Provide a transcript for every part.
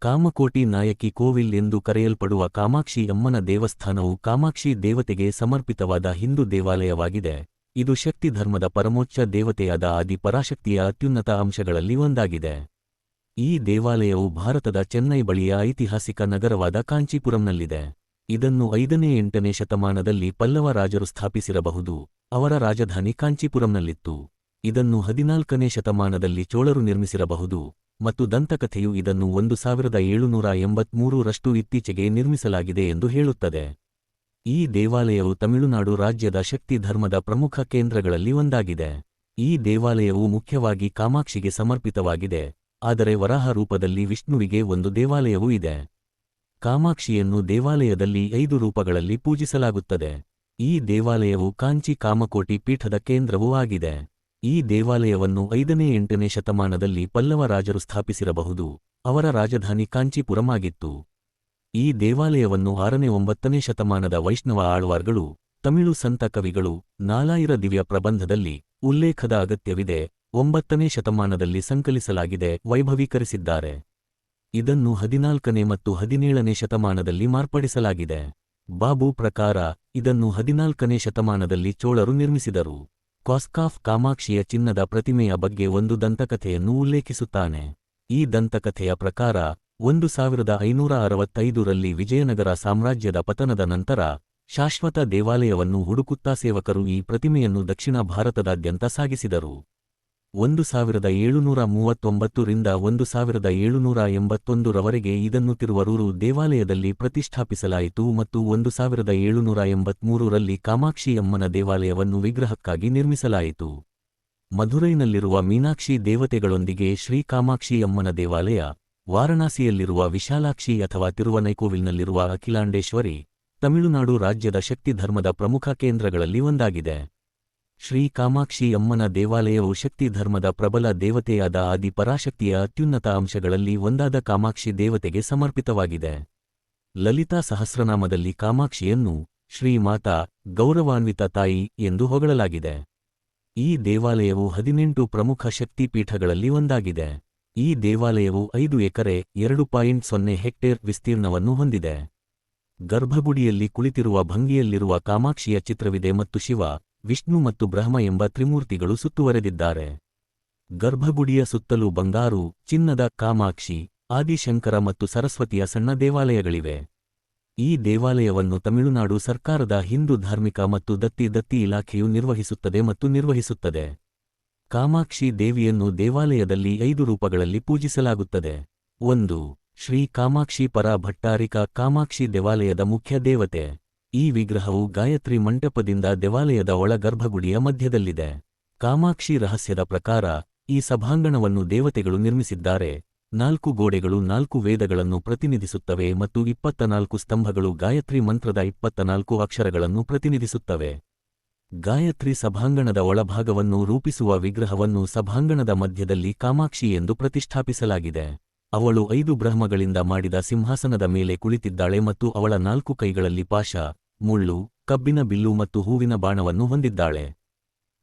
ಕಾಮಕೋಟಿ ನಾಯಕಿ ಕೋವಿಲ್ ಎಂದು ಕರೆಯಲ್ಪಡುವ ಕಾಮಾಕ್ಷಿ ಅಮ್ಮನ ದೇವಸ್ಥಾನವು ಕಾಮಾಕ್ಷಿ ದೇವತೆಗೆ ಸಮರ್ಪಿತವಾದ ಹಿಂದೂ ದೇವಾಲಯವಾಗಿದೆ. ಇದು ಶಕ್ತಿ ಧರ್ಮದ ಪರಮೋಚ್ಚ ದೇವತೆಯಾದ ಆದಿ ಪರಾಶಕ್ತಿಯ ಅತ್ಯುನ್ನತ ಅಂಶಗಳಲ್ಲಿ ಒಂದಾಗಿದೆ. ಈ ದೇವಾಲಯವು ಭಾರತದ ಚೆನ್ನೈ ಬಳಿಯ ಐತಿಹಾಸಿಕ ನಗರವಾದ ಕಾಂಚೀಪುರಂನಲ್ಲಿದೆ. ಇದನ್ನು ಐದನೇ ಎಂಟನೇ ಶತಮಾನದಲ್ಲಿ ಪಲ್ಲವ ರಾಜರು ಸ್ಥಾಪಿಸಿರಬಹುದು. ಅವರ ರಾಜಧಾನಿ ಕಾಂಚೀಪುರಂನಲ್ಲಿತ್ತು. ಇದನ್ನು ಹದಿನಾಲ್ಕನೇ ಶತಮಾನದಲ್ಲಿ ಚೋಳರು ನಿರ್ಮಿಸಿರಬಹುದು. ಮತ್ತು ದಂತಕಥೆಯು ಇದನ್ನು ಒಂದು ಸಾವಿರದ ಏಳುನೂರ ಎಂಬತ್ಮೂರರಷ್ಟು ಇತ್ತೀಚೆಗೆ ನಿರ್ಮಿಸಲಾಗಿದೆ ಎಂದು ಹೇಳುತ್ತದೆ. ಈ ದೇವಾಲಯವು ತಮಿಳುನಾಡು ರಾಜ್ಯದ ಶಕ್ತಿ ಧರ್ಮದ ಪ್ರಮುಖ ಕೇಂದ್ರಗಳಲ್ಲಿ ಒಂದಾಗಿದೆ. ಈ ದೇವಾಲಯವು ಮುಖ್ಯವಾಗಿ ಕಾಮಾಕ್ಷಿಗೆ ಸಮರ್ಪಿತವಾಗಿದೆ, ಆದರೆ ವರಾಹ ರೂಪದಲ್ಲಿ ವಿಷ್ಣುವಿಗೆ ಒಂದು ದೇವಾಲಯವೂ ಇದೆ. ಕಾಮಾಕ್ಷಿಯನ್ನು ದೇವಾಲಯದಲ್ಲಿ ಐದು ರೂಪಗಳಲ್ಲಿ ಪೂಜಿಸಲಾಗುತ್ತದೆ. ಈ ದೇವಾಲಯವು ಕಾಂಚಿ ಕಾಮಕೋಟಿ ಪೀಠದ ಕೇಂದ್ರವೂ ಆಗಿದೆ. ಈ ದೇವಾಲಯವನ್ನು ಐದನೇ ಎಂಟನೇ ಶತಮಾನದಲ್ಲಿ ಪಲ್ಲವ ರಾಜರು ಸ್ಥಾಪಿಸಿರಬಹುದು. ಅವರ ರಾಜಧಾನಿ ಕಾಂಚೀಪುರಮಾಗಿತ್ತು. ಈ ದೇವಾಲಯವನ್ನು ಆರನೇ ಒಂಬತ್ತನೇ ಶತಮಾನದ ವೈಷ್ಣವ ಆಳ್ವಾರ್ಗಳು, ತಮಿಳು ಸಂತ ಕವಿಗಳು, ನಾಲಾಯಿರ ದಿವ್ಯ ಪ್ರಬಂಧದಲ್ಲಿ ಉಲ್ಲೇಖದ ಅಗತ್ಯವಿದೆ, ಒಂಬತ್ತನೇ ಶತಮಾನದಲ್ಲಿ ಸಂಕಲಿಸಲಾಗಿದೆ, ವೈಭವೀಕರಿಸಿದ್ದಾರೆ. ಇದನ್ನು ಹದಿನಾಲ್ಕನೇ ಮತ್ತು ಹದಿನೇಳನೇ ಶತಮಾನದಲ್ಲಿ ಮಾರ್ಪಡಿಸಲಾಗಿದೆ. ಬಾಬು ಪ್ರಕಾರ, ಇದನ್ನು ಹದಿನಾಲ್ಕನೇ ಶತಮಾನದಲ್ಲಿ ಚೋಳರು ನಿರ್ಮಿಸಿದರು. ಕ್ವಾಸ್ಕಾಫ್ ಕಾಮಾಕ್ಷಿಯ ಚಿನ್ನದ ಪ್ರತಿಮೆಯ ಬಗ್ಗೆ ಒಂದು ದಂತಕಥೆಯನ್ನು ಉಲ್ಲೇಖಿಸುತ್ತಾನೆ. ಈ ದಂತಕಥೆಯ ಪ್ರಕಾರ, ಒಂದು ಸಾವಿರದ ಐನೂರ ಅರವತ್ತೈದರಲ್ಲಿ ವಿಜಯನಗರ ಸಾಮ್ರಾಜ್ಯದ ಪತನದ ನಂತರ, ಶಾಶ್ವತ ದೇವಾಲಯವನ್ನು ಹುಡುಕುತ್ತಾ ಸೇವಕರು ಈ ಪ್ರತಿಮೆಯನ್ನು ದಕ್ಷಿಣ ಭಾರತದಾದ್ಯಂತ ಸಾಗಿಸಿದರು. ಒಂದು ಸಾವಿರದ ಏಳುನೂರ ಮೂವತ್ತೊಂಬತ್ತರಿಂದ ಒಂದು ಸಾವಿರದ ಏಳುನೂರ ಎಂಬತ್ತೊಂದರವರೆಗೆ ಇದನ್ನು ತಿರುವರೂರು ದೇವಾಲಯದಲ್ಲಿ ಪ್ರತಿಷ್ಠಾಪಿಸಲಾಯಿತು ಮತ್ತು ಒಂದು ಸಾವಿರದ ಏಳುನೂರ ಎಂಬತ್ಮೂರರಲ್ಲಿ ಕಾಮಾಕ್ಷಿಯಮ್ಮನ ದೇವಾಲಯವನ್ನು ವಿಗ್ರಹಕ್ಕಾಗಿ ನಿರ್ಮಿಸಲಾಯಿತು. ಮಧುರೈನಲ್ಲಿರುವ ಮೀನಾಕ್ಷಿ ದೇವತೆಗಳೊಂದಿಗೆ ಶ್ರೀ ಕಾಮಾಕ್ಷಿಯಮ್ಮನ ದೇವಾಲಯ, ವಾರಣಾಸಿಯಲ್ಲಿರುವ ವಿಶಾಲಾಕ್ಷಿ ಅಥವಾ ತಿರುವನೈಕೋವಿಲ್ನಲ್ಲಿರುವ ಅಖಿಲಾಂಡೇಶ್ವರಿ, ತಮಿಳುನಾಡು ರಾಜ್ಯದ ಶಕ್ತಿ ಧರ್ಮದ ಪ್ರಮುಖ ಕೇಂದ್ರಗಳಲ್ಲಿ ಒಂದಾಗಿದೆ. ಶ್ರೀ ಕಾಮಾಕ್ಷಿ ಅಮ್ಮನ ದೇವಾಲಯವು ಶಕ್ತಿ ಧರ್ಮದ ಪ್ರಬಲ ದೇವತೆಯಾದ ಆದಿ ಪರಾಶಕ್ತಿಯ ಅತ್ಯುನ್ನತ ಅಂಶಗಳಲ್ಲಿ ಒಂದಾದ ಕಾಮಾಕ್ಷಿ ದೇವತೆಗೆ ಸಮರ್ಪಿತವಾಗಿದೆ. ಲಲಿತಾ ಸಹಸ್ರನಾಮದಲ್ಲಿ ಕಾಮಾಕ್ಷಿಯನ್ನು ಶ್ರೀಮಾತಾ ಗೌರವಾನ್ವಿತ ತಾಯಿ ಎಂದು ಹೊಗಳಲಾಗಿದೆ. ಈ ದೇವಾಲಯವು ಹದಿನೆಂಟು ಪ್ರಮುಖ ಶಕ್ತಿಪೀಠಗಳಲ್ಲಿ ಒಂದಾಗಿದೆ. ಈ ದೇವಾಲಯವು ಐದು ಎಕರೆ, ಎರಡು ಪಾಯಿಂಟ್ ಸೊನ್ನೆ ಹೆಕ್ಟೇರ್ ವಿಸ್ತೀರ್ಣವನ್ನು ಹೊಂದಿದೆ. ಗರ್ಭಗುಡಿಯಲ್ಲಿ ಕುಳಿತಿರುವ ಭಂಗಿಯಲ್ಲಿರುವ ಕಾಮಾಕ್ಷಿಯ ಚಿತ್ರವಿದೆ ಮತ್ತು ಶಿವ ವಿಷ್ಣು ಮತ್ತು ಬ್ರಹ್ಮ ಎಂಬ ತ್ರಿಮೂರ್ತಿಗಳು ಸುತ್ತುವರೆದಿದ್ದಾರೆ. ಗರ್ಭಗುಡಿಯ ಸುತ್ತಲೂ ಬಂಗಾರು, ಚಿನ್ನದ, ಕಾಮಾಕ್ಷಿ, ಆದಿಶಂಕರ ಮತ್ತು ಸರಸ್ವತಿಯ ಸಣ್ಣ ದೇವಾಲಯಗಳಿವೆ. ಈ ದೇವಾಲಯವನ್ನು ತಮಿಳುನಾಡು ಸರ್ಕಾರದ ಹಿಂದೂ ಧಾರ್ಮಿಕ ಮತ್ತು ದತ್ತಿ ದತ್ತಿ ಇಲಾಖೆಯು ನಿರ್ವಹಿಸುತ್ತದೆ ಮತ್ತು ನಿರ್ವಹಿಸುತ್ತದೆ. ಕಾಮಾಕ್ಷಿ ದೇವಿಯನ್ನು ದೇವಾಲಯದಲ್ಲಿ ಐದು ರೂಪಗಳಲ್ಲಿ ಪೂಜಿಸಲಾಗುತ್ತದೆ. ಒಂದು, ಶ್ರೀ ಕಾಮಾಕ್ಷಿ ಪರ ಭಟ್ಟಾರಿಕ ಕಾಮಾಕ್ಷಿ ದೇವಾಲಯದ ಮುಖ್ಯ ದೇವತೆ. ಈ ವಿಗ್ರಹವು ಗಾಯತ್ರಿ ಮಂಟಪದಿಂದ ದೇವಾಲಯದ ಒಳ ಗರ್ಭಗುಡಿಯ ಮಧ್ಯದಲ್ಲಿದೆ. ಕಾಮಾಕ್ಷಿ ರಹಸ್ಯದ ಪ್ರಕಾರ, ಈ ಸಭಾಂಗಣವನ್ನು ದೇವತೆಗಳು ನಿರ್ಮಿಸಿದ್ದಾರೆ. ನಾಲ್ಕು ಗೋಡೆಗಳು ನಾಲ್ಕು ವೇದಗಳನ್ನು ಪ್ರತಿನಿಧಿಸುತ್ತವೆ ಮತ್ತು ಇಪ್ಪತ್ತ ನಾಲ್ಕು ಸ್ತಂಭಗಳು ಗಾಯತ್ರಿ ಮಂತ್ರದ ಇಪ್ಪತ್ತ ನಾಲ್ಕು ಅಕ್ಷರಗಳನ್ನು ಪ್ರತಿನಿಧಿಸುತ್ತವೆ. ಗಾಯತ್ರಿ ಸಭಾಂಗಣದ ಒಳಭಾಗವನ್ನು ರೂಪಿಸುವ ವಿಗ್ರಹವನ್ನು ಸಭಾಂಗಣದ ಮಧ್ಯದಲ್ಲಿ ಕಾಮಾಕ್ಷಿ ಎಂದು ಪ್ರತಿಷ್ಠಾಪಿಸಲಾಗಿದೆ. ಅವಳು ಐದು ಬ್ರಹ್ಮಗಳಿಂದ ಮಾಡಿದ ಸಿಂಹಾಸನದ ಮೇಲೆ ಕುಳಿತಿದ್ದಾಳೆ ಮತ್ತು ಅವಳ ನಾಲ್ಕು ಕೈಗಳಲ್ಲಿ ಪಾಶ ಮುಳ್ಳು, ಕಬ್ಬಿನ ಬಿಲ್ಲು ಮತ್ತು ಹೂವಿನ ಬಾಣವನ್ನು ಹೊಂದಿದ್ದಾಳೆ.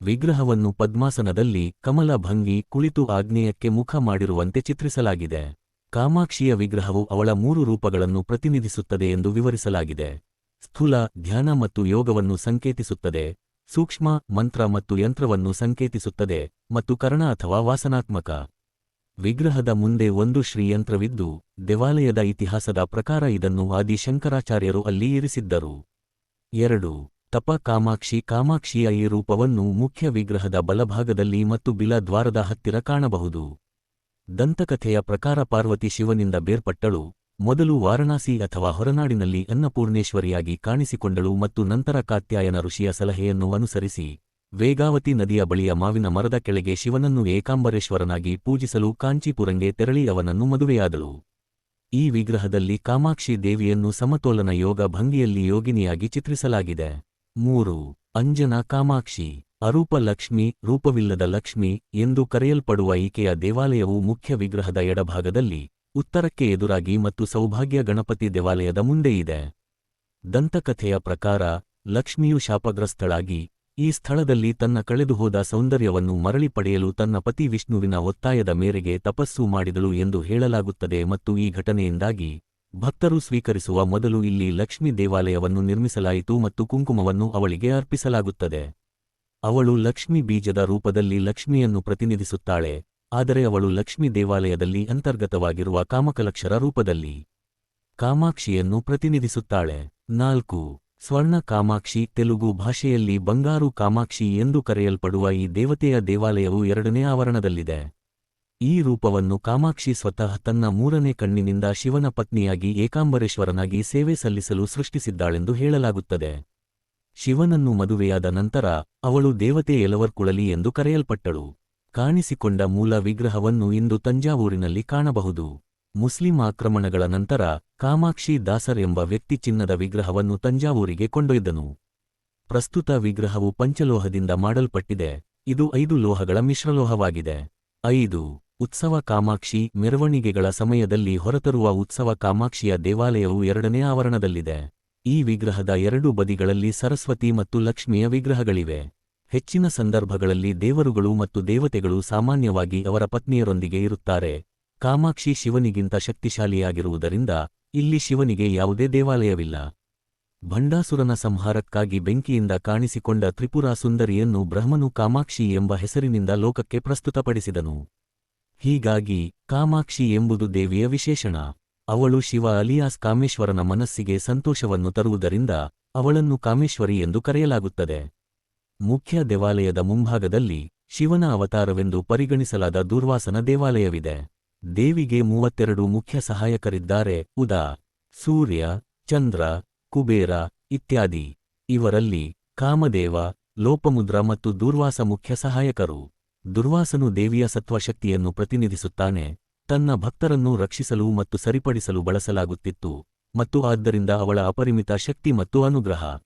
ವಿಗ್ರಹವನ್ನು ಪದ್ಮಾಸನದಲ್ಲಿ ಕಮಲ ಭಂಗಿ ಕುಳಿತು ಆಗ್ನೇಯಕ್ಕೆ ಮುಖ ಮಾಡಿರುವಂತೆ ಚಿತ್ರಿಸಲಾಗಿದೆ. ಕಾಮಾಕ್ಷಿಯ ವಿಗ್ರಹವು ಅವಳ ಮೂರು ರೂಪಗಳನ್ನು ಪ್ರತಿನಿಧಿಸುತ್ತದೆ ಎಂದು ವಿವರಿಸಲಾಗಿದೆ. ಸ್ಥೂಲ ಧ್ಯಾನ ಮತ್ತು ಯೋಗವನ್ನು ಸಂಕೇತಿಸುತ್ತದೆ. ಸೂಕ್ಷ್ಮ ಮಂತ್ರ ಮತ್ತು ಯಂತ್ರವನ್ನು ಸಂಕೇತಿಸುತ್ತದೆ ಮತ್ತು ಕರ್ಣ ಅಥವಾ ವಾಸನಾತ್ಮಕ. ವಿಗ್ರಹದ ಮುಂದೆ ಒಂದು ಶ್ರೀಯಂತ್ರವಿದ್ದು, ದೇವಾಲಯದ ಇತಿಹಾಸದ ಪ್ರಕಾರ ಇದನ್ನು ಆದಿ ಶಂಕರಾಚಾರ್ಯರು ಅಲ್ಲಿ ಇರಿಸಿದ್ದರು. ಎರಡು ತಪ ಕಾಮಾಕ್ಷಿ ಕಾಮಾಕ್ಷಿಯ ಈ ರೂಪವನ್ನು ಮುಖ್ಯ ವಿಗ್ರಹದ ಬಲಭಾಗದಲ್ಲಿ ಮತ್ತು ಬಿಲ ದ್ವಾರದ ಹತ್ತಿರ ಕಾಣಬಹುದು. ದಂತಕಥೆಯ ಪ್ರಕಾರ ಪಾರ್ವತಿ ಶಿವನಿಂದ ಬೇರ್ಪಟ್ಟಳು, ಮೊದಲು ವಾರಣಾಸಿ ಅಥವಾ ಹೊರನಾಡಿನಲ್ಲಿ ಅನ್ನಪೂರ್ಣೇಶ್ವರಿಯಾಗಿ ಕಾಣಿಸಿಕೊಂಡಳು ಮತ್ತು ನಂತರ ಕಾತ್ಯಾಯನ ಋಷಿಯ ಸಲಹೆಯನ್ನು ಅನುಸರಿಸಿ, ವೇಗಾವತಿ ನದಿಯ ಬಳಿಯ ಮಾವಿನ ಮರದ ಕೆಳಗೆ ಶಿವನನ್ನು ಏಕಾಂಬರೇಶ್ವರನಾಗಿ ಪೂಜಿಸಲು ಕಾಂಚೀಪುರಂಗೆ ತೆರಳಿ ಅವನನ್ನು ಮದುವೆಯಾದಳು. ಈ ವಿಗ್ರಹದಲ್ಲಿ ಕಾಮಾಕ್ಷಿ ದೇವಿಯನ್ನು ಸಮತೋಲನ ಯೋಗ ಭಂಗಿಯಲ್ಲಿ ಯೋಗಿನಿಯಾಗಿ ಚಿತ್ರಿಸಲಾಗಿದೆ. ಮೂರು, ಅಂಜನ ಕಾಮಾಕ್ಷಿ, ಅರೂಪ ಲಕ್ಷ್ಮಿ, ರೂಪವಿಲ್ಲದ ಲಕ್ಷ್ಮಿ ಎಂದು ಕರೆಯಲ್ಪಡುವ ಈಕೆಯ ದೇವಾಲಯವು ಮುಖ್ಯ ವಿಗ್ರಹದ ಎಡಭಾಗದಲ್ಲಿ, ಉತ್ತರಕ್ಕೆ ಎದುರಾಗಿ ಮತ್ತು ಸೌಭಾಗ್ಯ ಗಣಪತಿ ದೇವಾಲಯದ ಮುಂದೆ ಇದೆ. ದಂತಕಥೆಯ ಪ್ರಕಾರ, ಲಕ್ಷ್ಮಿಯು ಶಾಪಗ್ರಸ್ತಳಾಗಿ ಈ ಸ್ಥಳದಲ್ಲಿ ತನ್ನ ಕಳೆದುಹೋದ ಸೌಂದರ್ಯವನ್ನು ಮರಳಿ ಪಡೆಯಲು ತನ್ನ ಪತಿ ವಿಷ್ಣುವಿನ ಒತ್ತಾಯದ ಮೇರೆಗೆ ತಪಸ್ಸು ಮಾಡಿದಳು ಎಂದು ಹೇಳಲಾಗುತ್ತದೆ ಮತ್ತು ಈ ಘಟನೆಯಿಂದಾಗಿ ಭಕ್ತರು ಸ್ವೀಕರಿಸುವ ಮೊದಲು ಇಲ್ಲಿ ಲಕ್ಷ್ಮಿ ದೇವಾಲಯವನ್ನು ನಿರ್ಮಿಸಲಾಯಿತು ಮತ್ತು ಕುಂಕುಮವನ್ನು ಅವಳಿಗೆ ಅರ್ಪಿಸಲಾಗುತ್ತದೆ. ಅವಳು ಲಕ್ಷ್ಮಿ ಬೀಜದ ರೂಪದಲ್ಲಿ ಲಕ್ಷ್ಮಿಯನ್ನು ಪ್ರತಿನಿಧಿಸುತ್ತಾಳೆ, ಆದರೆ ಅವಳು ಲಕ್ಷ್ಮಿ ದೇವಾಲಯದಲ್ಲಿ ಅಂತರ್ಗತವಾಗಿರುವ ಕಾಮಕಲಕ್ಷರ ರೂಪದಲ್ಲಿ ಕಾಮಾಕ್ಷಿಯನ್ನು ಪ್ರತಿನಿಧಿಸುತ್ತಾಳೆ. ನಾಲ್ಕು ಸ್ವರ್ಣ ಕಾಮಾಕ್ಷಿ ತೆಲುಗು ಭಾಷೆಯಲ್ಲಿ ಬಂಗಾರು ಕಾಮಾಕ್ಷಿ ಎಂದು ಕರೆಯಲ್ಪಡುವ ಈ ದೇವತೆಯ ದೇವಾಲಯವು ಎರಡನೇ ಆವರಣದಲ್ಲಿದೆ. ಈ ರೂಪವನ್ನು ಕಾಮಾಕ್ಷಿ ಸ್ವತಃ ತನ್ನ ಮೂರನೇ ಕಣ್ಣಿನಿಂದ ಶಿವನ ಪತ್ನಿಯಾಗಿ ಏಕಾಂಬರೇಶ್ವರನಾಗಿ ಸೇವೆ ಸಲ್ಲಿಸಲು ಸೃಷ್ಟಿಸಿದ್ದಾಳೆಂದು ಹೇಳಲಾಗುತ್ತದೆ. ಶಿವನನ್ನು ಮದುವೆಯಾದ ನಂತರ ಅವಳು ದೇವತೆ ಎಲವರ್ಕುಳಲಿ ಎಂದು ಕರೆಯಲ್ಪಟ್ಟಳು. ಕಾಣಿಸಿಕೊಂಡ ಮೂಲ ವಿಗ್ರಹವನ್ನು ಇಂದು ತಂಜಾವೂರಿನಲ್ಲಿ ಕಾಣಬಹುದು. ಮುಸ್ಲಿಂ ಆಕ್ರಮಣಗಳ ನಂತರ ಕಾಮಾಕ್ಷಿ ದಾಸರ್ ಎಂಬ ವ್ಯಕ್ತಿ ಚಿನ್ನದ ವಿಗ್ರಹವನ್ನು ತಂಜಾವೂರಿಗೆ ಕೊಂಡೊಯ್ದನು. ಪ್ರಸ್ತುತ ವಿಗ್ರಹವು ಪಂಚಲೋಹದಿಂದ ಮಾಡಲ್ಪಟ್ಟಿದೆ. ಇದು ಐದು ಲೋಹಗಳ ಮಿಶ್ರಲೋಹವಾಗಿದೆ. ಐದು. ಉತ್ಸವ ಕಾಮಾಕ್ಷಿ ಮೆರವಣಿಗೆಗಳ ಸಮಯದಲ್ಲಿ ಹೊರತರುವ ಉತ್ಸವ ಕಾಮಾಕ್ಷಿಯ ದೇವಾಲಯವು ಎರಡನೇ ಆವರಣದಲ್ಲಿದೆ. ಈ ವಿಗ್ರಹದ ಎರಡು ಬದಿಗಳಲ್ಲಿ ಸರಸ್ವತಿ ಮತ್ತು ಲಕ್ಷ್ಮಿಯ ವಿಗ್ರಹಗಳಿವೆ. ಹೆಚ್ಚಿನ ಸಂದರ್ಭಗಳಲ್ಲಿ ದೇವರುಗಳು ಮತ್ತು ದೇವತೆಗಳು ಸಾಮಾನ್ಯವಾಗಿ ಅವರ ಪತ್ನಿಯರೊಂದಿಗೆ ಇರುತ್ತಾರೆ. ಕಾಮಾಕ್ಷಿ ಶಿವನಿಗಿಂತ ಶಕ್ತಿಶಾಲಿಯಾಗಿರುವುದರಿಂದ ಇಲ್ಲಿ ಶಿವನಿಗೆ ಯಾವುದೇ ದೇವಾಲಯವಿಲ್ಲ. ಭಂಡಾಸುರನ ಸಂಹಾರಕ್ಕಾಗಿ ಬೆಂಕಿಯಿಂದ ಕಾಣಿಸಿಕೊಂಡ ತ್ರಿಪುರಾ ಸುಂದರಿಯನ್ನು ಬ್ರಹ್ಮನು ಕಾಮಾಕ್ಷಿ ಎಂಬ ಹೆಸರಿನಿಂದ ಲೋಕಕ್ಕೆ ಪ್ರಸ್ತುತಪಡಿಸಿದನು. ಹೀಗಾಗಿ ಕಾಮಾಕ್ಷಿ ಎಂಬುದು ದೇವಿಯ ವಿಶೇಷಣ. ಅವಳು ಶಿವ ಅಲಿಯಾಸ್ ಕಾಮೇಶ್ವರನ ಮನಸ್ಸಿಗೆ ಸಂತೋಷವನ್ನು ತರುವುದರಿಂದ ಅವಳನ್ನು ಕಾಮೇಶ್ವರಿ ಎಂದು ಕರೆಯಲಾಗುತ್ತದೆ. ಮುಖ್ಯ ದೇವಾಲಯದ ಮುಂಭಾಗದಲ್ಲಿ ಶಿವನ ಅವತಾರವೆಂದು ಪರಿಗಣಿಸಲಾದ ದುರ್ವಾಸನ ದೇವಾಲಯವಿದೆ. ದೇವಿಗೆ ಮೂವತ್ತೆರಡು ಮುಖ್ಯ ಸಹಾಯಕರಿದ್ದಾರೆ. ಉದಾ, ಸೂರ್ಯ, ಚಂದ್ರ, ಕುಬೇರ ಇತ್ಯಾದಿ. ಇವರಲ್ಲಿ ಕಾಮದೇವ, ಲೋಪಮುದ್ರ ಮತ್ತು ದುರ್ವಾಸ ಮುಖ್ಯ ಸಹಾಯಕರು. ದುರ್ವಾಸನು ದೇವಿಯ ಸತ್ವಶಕ್ತಿಯನ್ನು ಪ್ರತಿನಿಧಿಸುತ್ತಾನೆ. ತನ್ನ ಭಕ್ತರನ್ನು ರಕ್ಷಿಸಲು ಮತ್ತು ಸರಿಪಡಿಸಲು ಬಳಸಲಾಗುತ್ತಿತ್ತು ಮತ್ತು ಆದ್ದರಿಂದ ಅವಳ ಅಪರಿಮಿತ ಶಕ್ತಿ ಮತ್ತು ಅನುಗ್ರಹ.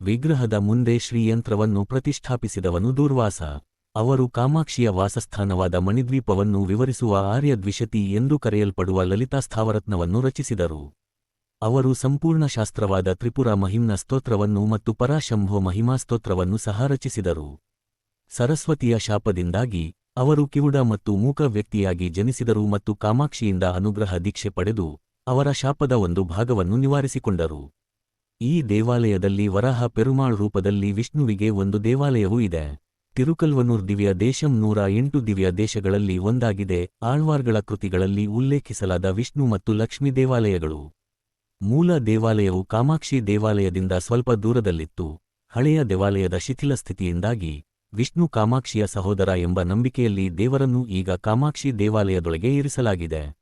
ವಿಗ್ರಹದ ಮುಂದೆ ಶ್ರೀಯಂತ್ರವನ್ನು ಪ್ರತಿಷ್ಠಾಪಿಸಿದವನು ದೂರ್ವಾಸ. ಅವರು ಕಾಮಾಕ್ಷಿಯ ವಾಸಸ್ಥಾನವಾದ ಮಣಿದ್ವೀಪವನ್ನು ವಿವರಿಸುವ ಆರ್ಯ ಆರ್ಯದ್ವಿಷತಿ ಎಂದು ಕರೆಯಲ್ಪಡುವ ಲಲಿತಾ ಸ್ಥಾವರತ್ನವನ್ನು ರಚಿಸಿದರು. ಅವರು ಸಂಪೂರ್ಣ ಶಾಸ್ತ್ರವಾದ ತ್ರಿಪುರ ಮಹಿಮ್ನ ಸ್ತೋತ್ರವನ್ನು ಮತ್ತು ಪರಾಶಂಭೋ ಮಹಿಮಾ ಸ್ತೋತ್ರವನ್ನು ಸಹ ರಚಿಸಿದರು. ಸರಸ್ವತಿಯ ಶಾಪದಿಂದಾಗಿ ಅವರು ಕಿವುಡ ಮತ್ತು ಮೂಕ ವ್ಯಕ್ತಿಯಾಗಿ ಜನಿಸಿದರು ಮತ್ತು ಕಾಮಾಕ್ಷಿಯಿಂದ ಅನುಗ್ರಹ ದೀಕ್ಷೆ ಪಡೆದು ಅವರ ಶಾಪದ ಒಂದು ಭಾಗವನ್ನು ನಿವಾರಿಸಿಕೊಂಡರು. ಈ ದೇವಾಲಯದಲ್ಲಿ ವರಾಹ ಪೆರುಮಾಳ್ ರೂಪದಲ್ಲಿ ವಿಷ್ಣುವಿಗೆ ಒಂದು ದೇವಾಲಯವೂ ಇದೆ. ತಿರುಕಲ್ವನೂರ್ ದಿವ್ಯ ದೇಶಂ ನೂರ ಎಂಟು ದಿವ್ಯ ದೇಶಗಳಲ್ಲಿ ಒಂದಾಗಿದೆ. ಆಳ್ವಾರ್ಗಳ ಕೃತಿಗಳಲ್ಲಿ ಉಲ್ಲೇಖಿಸಲಾದ ವಿಷ್ಣು ಮತ್ತು ಲಕ್ಷ್ಮಿ ದೇವಾಲಯಗಳು. ಮೂಲ ದೇವಾಲಯವು ಕಾಮಾಕ್ಷಿ ದೇವಾಲಯದಿಂದ ಸ್ವಲ್ಪ ದೂರದಲ್ಲಿತ್ತು. ಹಳೆಯ ದೇವಾಲಯದ ಶಿಥಿಲ ಸ್ಥಿತಿಯಿಂದಾಗಿ ವಿಷ್ಣು ಕಾಮಾಕ್ಷಿಯ ಸಹೋದರ ಎಂಬ ನಂಬಿಕೆಯಲ್ಲಿ ದೇವರನ್ನು ಈಗ ಕಾಮಾಕ್ಷಿ ದೇವಾಲಯದೊಳಗೆ ಇರಿಸಲಾಗಿದೆ.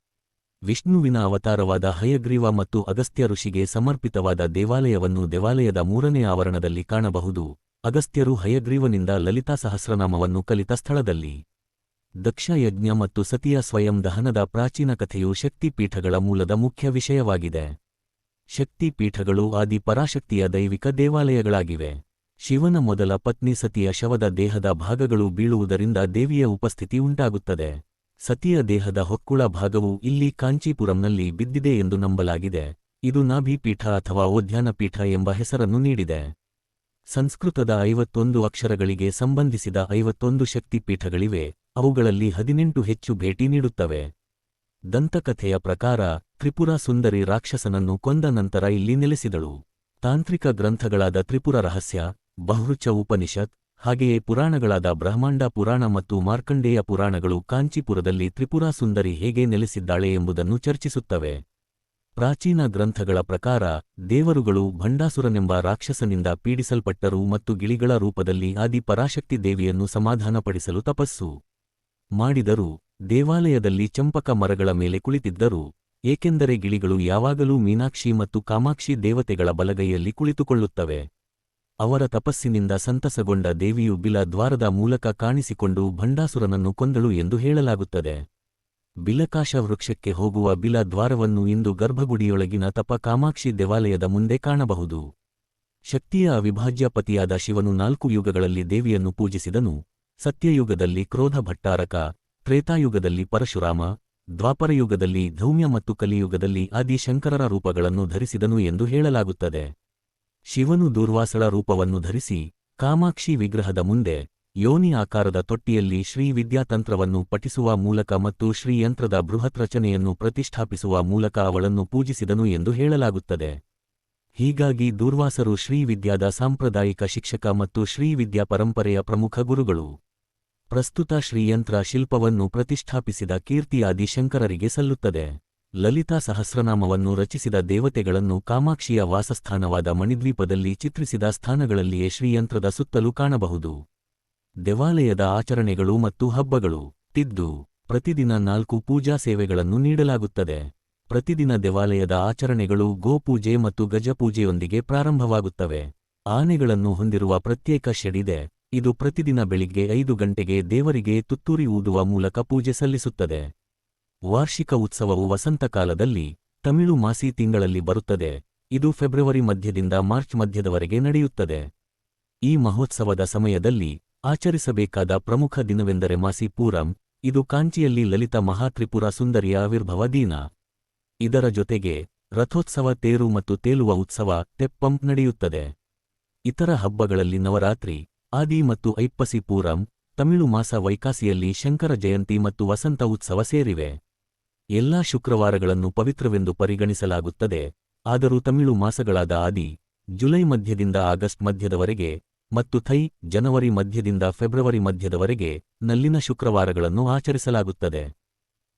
ವಿಷ್ಣುವಿನ ಅವತಾರವಾದ ಹಯಗ್ರೀವ ಮತ್ತು ಅಗಸ್ತ್ಯ ಋಷಿಗೆ ಸಮರ್ಪಿತವಾದ ದೇವಾಲಯವನ್ನು ದೇವಾಲಯದ ಮೂರನೇ ಆವರಣದಲ್ಲಿ ಕಾಣಬಹುದು. ಅಗಸ್ತ್ಯರು ಹಯಗ್ರೀವನಿಂದ ಲಲಿತಾ ಸಹಸ್ರನಾಮವನ್ನು ಕಲಿತ ಸ್ಥಳದಲ್ಲಿ. ದಕ್ಷ ಯಜ್ಞ ಮತ್ತು ಸತಿಯ ಸ್ವಯಂ ದಹನದ ಪ್ರಾಚೀನ ಕಥೆಯು ಶಕ್ತಿಪೀಠಗಳ ಮೂಲದ ಮುಖ್ಯ ವಿಷಯವಾಗಿದೆ. ಶಕ್ತಿಪೀಠಗಳು ಆದಿ ಪರಾಶಕ್ತಿಯ ದೈವಿಕ ದೇವಾಲಯಗಳಾಗಿವೆ. ಶಿವನ ಮೊದಲ ಪತ್ನಿ ಸತಿಯ ಶವದ ದೇಹದ ಭಾಗಗಳು ಬೀಳುವುದರಿಂದ ದೇವಿಯ ಉಪಸ್ಥಿತಿ ಉಂಟಾಗುತ್ತದೆ. ಸತಿಯ ದೇಹದ ಹೊಕ್ಕುಳ ಭಾಗವು ಇಲ್ಲಿ ಕಾಂಚೀಪುರಂನಲ್ಲಿ ಬಿದ್ದಿದೆ ಎಂದು ನಂಬಲಾಗಿದೆ. ಇದು ನಾಭಿಪೀಠ ಅಥವಾ ಓದ್ಯಾನಪೀಠ ಎಂಬ ಹೆಸರನ್ನು ನೀಡಿದೆ. ಸಂಸ್ಕೃತದ ಐವತ್ತೊಂದು ಅಕ್ಷರಗಳಿಗೆ ಸಂಬಂಧಿಸಿದ ಐವತ್ತೊಂದು ಶಕ್ತಿಪೀಠಗಳಿವೆ. ಅವುಗಳಲ್ಲಿ ಹದಿನೆಂಟು ಹೆಚ್ಚು ಭೇಟಿ ನೀಡುತ್ತವೆ. ದಂತಕಥೆಯ ಪ್ರಕಾರ, ತ್ರಿಪುರ ಸುಂದರಿ ರಾಕ್ಷಸನನ್ನು ಕೊಂದ ನಂತರ ಇಲ್ಲಿ ನೆಲೆಸಿದಳು. ತಾಂತ್ರಿಕ ಗ್ರಂಥಗಳಾದ ತ್ರಿಪುರ ರಹಸ್ಯ, ಬಹುರುಚ ಉಪನಿಷತ್, ಹಾಗೆಯೇ ಪುರಾಣಗಳಾದ ಬ್ರಹ್ಮಾಂಡ ಪುರಾಣ ಮತ್ತು ಮಾರ್ಕಂಡೇಯ ಪುರಾಣಗಳು ಕಾಂಚೀಪುರದಲ್ಲಿ ತ್ರಿಪುರಾ ಸುಂದರಿ ಹೇಗೆ ನೆಲೆಸಿದ್ದಾಳೆ ಎಂಬುದನ್ನು ಚರ್ಚಿಸುತ್ತವೆ. ಪ್ರಾಚೀನ ಗ್ರಂಥಗಳ ಪ್ರಕಾರ, ದೇವರುಗಳು ಭಂಡಾಸುರನೆಂಬ ರಾಕ್ಷಸನಿಂದ ಪೀಡಿಸಲ್ಪಟ್ಟರು ಮತ್ತು ಗಿಳಿಗಳ ರೂಪದಲ್ಲಿ ಆದಿ ಪರಾಶಕ್ತಿ ದೇವಿಯನ್ನು ಸಮಾಧಾನಪಡಿಸಲು ತಪಸ್ಸು ಮಾಡಿದರು. ದೇವಾಲಯದಲ್ಲಿ ಚಂಪಕ ಮರಗಳ ಮೇಲೆ ಕುಳಿತಿದ್ದರು. ಏಕೆಂದರೆ ಗಿಳಿಗಳು ಯಾವಾಗಲೂ ಮೀನಾಕ್ಷಿ ಮತ್ತು ಕಾಮಾಕ್ಷಿ ದೇವತೆಗಳ ಬಲಗೈಯಲ್ಲಿ ಕುಳಿತುಕೊಳ್ಳುತ್ತವೆ. ಅವರ ತಪಸ್ಸಿನಿಂದ ಸಂತಸಗೊಂಡ ದೇವಿಯು ಬಿಲ ದ್ವಾರದ ಮೂಲಕ ಕಾಣಿಸಿಕೊಂಡು ಭಂಡಾಸುರನನ್ನು ಕೊಂದಳು ಎಂದು ಹೇಳಲಾಗುತ್ತದೆ. ಬಿಲಕಾಶ ವೃಕ್ಷಕ್ಕೆ ಹೋಗುವ ಬಿಲ ದ್ವಾರವನ್ನು ಇಂದು ಗರ್ಭಗುಡಿಯೊಳಗಿನ ತಪ ಕಾಮಾಕ್ಷಿ ದೇವಾಲಯದ ಮುಂದೆ ಕಾಣಬಹುದು. ಶಕ್ತಿಯ ಅವಿಭಾಜ್ಯ ಪತಿಯಾದ ಶಿವನು ನಾಲ್ಕು ಯುಗಗಳಲ್ಲಿ ದೇವಿಯನ್ನು ಪೂಜಿಸಿದನು. ಸತ್ಯಯುಗದಲ್ಲಿ ಕ್ರೋಧ ಭಟ್ಟಾರಕ, ತ್ರೇತಾಯುಗದಲ್ಲಿ ಪರಶುರಾಮ, ದ್ವಾಪರಯುಗದಲ್ಲಿ ಧೌಮ್ಯ ಮತ್ತು ಕಲಿಯುಗದಲ್ಲಿ ಆದಿಶಂಕರರ ರೂಪಗಳನ್ನು ಧರಿಸಿದನು ಎಂದು ಹೇಳಲಾಗುತ್ತದೆ. ಶಿವನು ದುರ್ವಾಸಳ ರೂಪವನ್ನು ಧರಿಸಿ ಕಾಮಾಕ್ಷಿ ವಿಗ್ರಹದ ಮುಂದೆ ಯೋನಿ ಆಕಾರದ ತೊಟ್ಟಿಯಲ್ಲಿ ಶ್ರೀ ವಿದ್ಯಾತಂತ್ರವನ್ನು ಪಠಿಸುವ ಮೂಲಕ ಮತ್ತು ಶ್ರೀಯಂತ್ರದ ಬೃಹತ್ ರಚನೆಯನ್ನು ಪ್ರತಿಷ್ಠಾಪಿಸುವ ಮೂಲಕ ಅವಳನ್ನು ಪೂಜಿಸಿದನು ಎಂದು ಹೇಳಲಾಗುತ್ತದೆ. ಹೀಗಾಗಿ ದೂರ್ವಾಸರು ಶ್ರೀವಿದ್ಯಾದ ಸಾಂಪ್ರದಾಯಿಕ ಶಿಕ್ಷಕ ಮತ್ತು ಶ್ರೀವಿದ್ಯಾ ಪರಂಪರೆಯ ಪ್ರಮುಖ ಗುರುಗಳು. ಪ್ರಸ್ತುತ ಶ್ರೀಯಂತ್ರ ಶಿಲ್ಪವನ್ನು ಪ್ರತಿಷ್ಠಾಪಿಸಿದ ಕೀರ್ತಿಯಾದಿ ಶಂಕರರಿಗೆ ಸಲ್ಲುತ್ತದೆ. ಲಲಿತಾ ಸಹಸ್ರನಾಮವನ್ನು ರಚಿಸಿದ ದೇವತೆಗಳನ್ನು ಕಾಮಾಕ್ಷಿಯ ವಾಸಸ್ಥಾನವಾದ ಮಣಿದ್ವೀಪದಲ್ಲಿ ಚಿತ್ರಿಸಿದ ಸ್ಥಾನಗಳಲ್ಲಿಯೇ ಶ್ರೀಯಂತ್ರದ ಸುತ್ತಲೂ ಕಾಣಬಹುದು. ದೇವಾಲಯದ ಆಚರಣೆಗಳು ಮತ್ತು ಹಬ್ಬಗಳು, ತಿದ್ದು, ಪ್ರತಿದಿನ ನಾಲ್ಕು ಪೂಜಾ ಸೇವೆಗಳನ್ನು ನೀಡಲಾಗುತ್ತದೆ. ಪ್ರತಿದಿನ ದೇವಾಲಯದ ಆಚರಣೆಗಳು ಗೋಪೂಜೆ ಮತ್ತು ಗಜಪೂಜೆಯೊಂದಿಗೆ ಪ್ರಾರಂಭವಾಗುತ್ತವೆ. ಆನೆಗಳನ್ನು ಹೊಂದಿರುವ ಪ್ರತ್ಯೇಕ ಶೆಡಿದೆ ಇದು. ಪ್ರತಿದಿನ ಬೆಳಿಗ್ಗೆ ಐದು ಗಂಟೆಗೆ ದೇವರಿಗೆ ತುತ್ತೂರಿ ಊದುವ ಮೂಲಕ ಪೂಜೆ ಸಲ್ಲಿಸುತ್ತದೆ. ವಾರ್ಷಿಕ ಉತ್ಸವವು ವಸಂತಕಾಲದಲ್ಲಿ ತಮಿಳು ಮಾಸಿ ತಿಂಗಳಲ್ಲಿ ಬರುತ್ತದೆ. ಇದು ಫೆಬ್ರವರಿ ಮಧ್ಯದಿಂದ ಮಾರ್ಚ್ ಮಧ್ಯದವರೆಗೆ ನಡೆಯುತ್ತದೆ. ಈ ಮಹೋತ್ಸವದ ಸಮಯದಲ್ಲಿ ಆಚರಿಸಬೇಕಾದ ಪ್ರಮುಖ ದಿನವೆಂದರೆ ಮಾಸಿ ಪೂರಂ ಇದು ಕಾಂಚಿಯಲ್ಲಿ ಲಲಿತ ಮಹಾತ್ರಿಪುರ ಸುಂದರಿಯ ಆವಿರ್ಭವ ದಿನ. ಇದರ ಜೊತೆಗೆ ರಥೋತ್ಸವ ತೇರು ಮತ್ತು ತೇಲುವ ಉತ್ಸವ ತೆಪ್ಪಂ ನಡೆಯುತ್ತದೆ. ಇತರ ಹಬ್ಬಗಳಲ್ಲಿ ನವರಾತ್ರಿ, ಆದಿ ಮತ್ತು ಐಪ್ಪಸಿ ಪೂರಂ ತಮಿಳು ಮಾಸ ವೈಕಾಸಿಯಲ್ಲಿ ಶಂಕರ ಜಯಂತಿ ಮತ್ತು ವಸಂತ ಉತ್ಸವ ಸೇರಿವೆ. ಎಲ್ಲಾ ಶುಕ್ರವಾರಗಳನ್ನು ಪವಿತ್ರವೆಂದು ಪರಿಗಣಿಸಲಾಗುತ್ತದೆ. ಆದರೂ ತಮಿಳು ಮಾಸಗಳಾದ ಆದಿ, ಜುಲೈ ಮಧ್ಯದಿಂದ ಆಗಸ್ಟ್ ಮಧ್ಯದವರೆಗೆ ಮತ್ತು ಥೈ, ಜನವರಿ ಮಧ್ಯದಿಂದ ಫೆಬ್ರವರಿ ಮಧ್ಯದವರೆಗೆ ನಲ್ಲಿನ ಶುಕ್ರವಾರಗಳನ್ನು ಆಚರಿಸಲಾಗುತ್ತದೆ.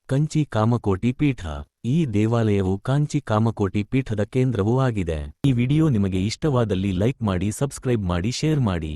ಕಂಚಿ ಕಾಮಕೋಟಿ ಪೀಠ. ಈ ದೇವಾಲಯವು ಕಾಂಚಿ ಕಾಮಕೋಟಿ ಪೀಠದ ಕೇಂದ್ರವೂ ಆಗಿದೆ. ಈ ವಿಡಿಯೋ ನಿಮಗೆ ಇಷ್ಟವಾದಲ್ಲಿ ಲೈಕ್ ಮಾಡಿ, ಸಬ್ಸ್ಕ್ರೈಬ್ ಮಾಡಿ, ಶೇರ್ ಮಾಡಿ.